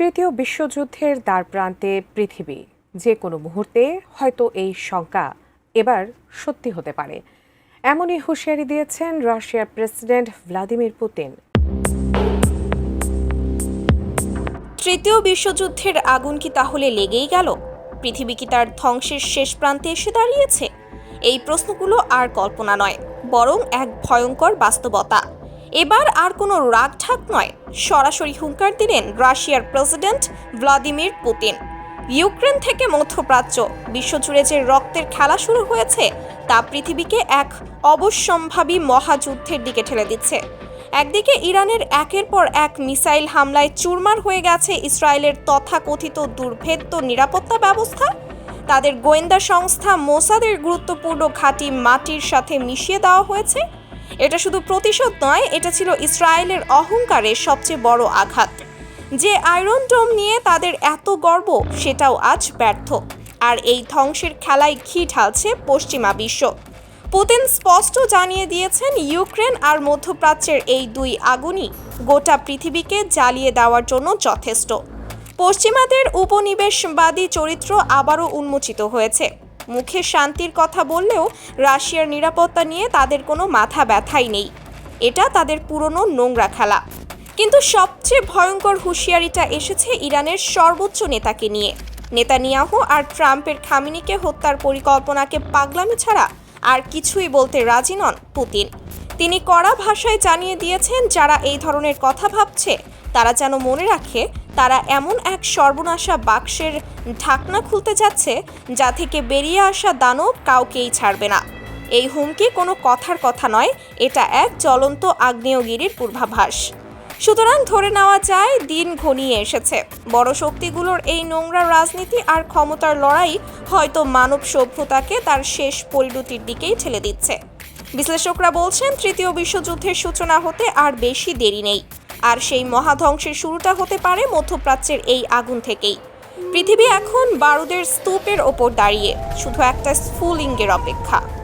তৃতীয় বিশ্বযুদ্ধের দ্বার প্রান্তে পৃথিবী, যে কোনো মুহূর্তে হয়তো এই শঙ্কা এবার সত্যি হতে পারে। এমনই হুঁশিয়ারি দিয়েছেন রাশিয়ার প্রেসিডেন্ট ভ্লাদিমির পুতিন। তৃতীয় বিশ্বযুদ্ধের আগুন কি তাহলে লেগেই গেল? পৃথিবী কি তার ধ্বংসের শেষ প্রান্তে এসে দাঁড়িয়েছে? এই প্রশ্নগুলো আর কল্পনা নয়, বরং এক ভয়ঙ্কর বাস্তবতা। এবার আর কোনো রাগ রাগঢাক নয়। সরাসরি হুঙ্কার দিলেন রাশিয়ার প্রেসিডেন্ট ভ্লাদিমির পুতিন। ইউক্রেন থেকে মধ্যপ্রাচ্য, বিশ্বজুড়ে যে রক্তের খেলা শুরু হয়েছে, তা পৃথিবীকে এক অবশ্যম্ভাবী মহাযুদ্ধের দিকে ঠেলে দিচ্ছে। একদিকে ইরানের একের পর এক মিসাইল হামলায় চুরমার হয়ে গেছে ইসরায়েলের তথাকথিত দুর্ভেদ্য নিরাপত্তা ব্যবস্থা। তাদের গোয়েন্দা সংস্থা মোসাদের গুরুত্বপূর্ণ ঘাঁটি মাটির সাথে মিশিয়ে দেওয়া হয়েছে। এটা শুধু প্রতিশোধ নয়, এটা ছিল ইসরায়েলের অহংকারের সবচেয়ে বড় আঘাত। যে আয়রন ডোম নিয়ে তাদের এত গর্ব, সেটাও আজ ব্যর্থ। আর এই ধ্বংসের খেলায় ঘি ঢালছে পশ্চিমা বিশ্ব। পুতিন স্পষ্ট জানিয়ে দিয়েছেন, ইউক্রেন আর মধ্যপ্রাচ্যের এই দুই আগুনই গোটা পৃথিবীকে জ্বালিয়ে দেওয়ার জন্য যথেষ্ট। পশ্চিমাদের উপনিবেশবাদী চরিত্র আবারও উন্মোচিত হয়েছে। মুখে শান্তির কথা বললেও রাশিয়ার নিরাপত্তা নিয়ে তাদের কোনো মাথা ব্যথাই নেই। এটা তাদের পুরনো নোংরা খেলা। কিন্তু সবচেয়ে ভয়ঙ্কর হুঁশিয়ারিটা এসেছে ইরানের সর্বোচ্চ নেতাকে নিয়ে। নেতানিয়াহু আর ট্রাম্পের খামিনিকে হত্যার পরিকল্পনাকে পাগলামি ছাড়া আর কিছুই বলতে রাজি নন পুতিন। তিনি কড়া ভাষায় জানিয়ে দিয়েছেন, যারা এই ধরনের কথা ভাবছে, তারা যেন মনে রাখে তারা এমন এক সর্বনাশা বাক্সের ঢাকনা খুলতে যাচ্ছে যা থেকে বেরিয়ে আসা দানব কাউকেই ছাড়বে না। এই হুমকি কোনো কথার কথা নয়, এটা এক জ্বলন্ত আগ্নেয়গিরির পূর্বাভাস। সুতরাং ধরে নেওয়া যায়, দিন ঘনিয়ে এসেছে। বড় শক্তিগুলোর এই নোংরা রাজনীতি আর ক্ষমতার লড়াই হয়তো মানব সভ্যতাকে তার শেষ পরিণতির দিকেই ঠেলে দিচ্ছে। বিশ্লেষকরা বলছেন, তৃতীয় বিশ্বযুদ্ধের সূচনা হতে আর বেশি দেরি নেই। আর সেই মহাধ্বংসের শুরুটা হতে পারে মধ্যপ্রাচ্যের এই আগুন থেকেই। পৃথিবী এখন বারুদের স্তূপের ওপর দাঁড়িয়ে, শুধু একটা স্ফুলিঙ্গের অপেক্ষা।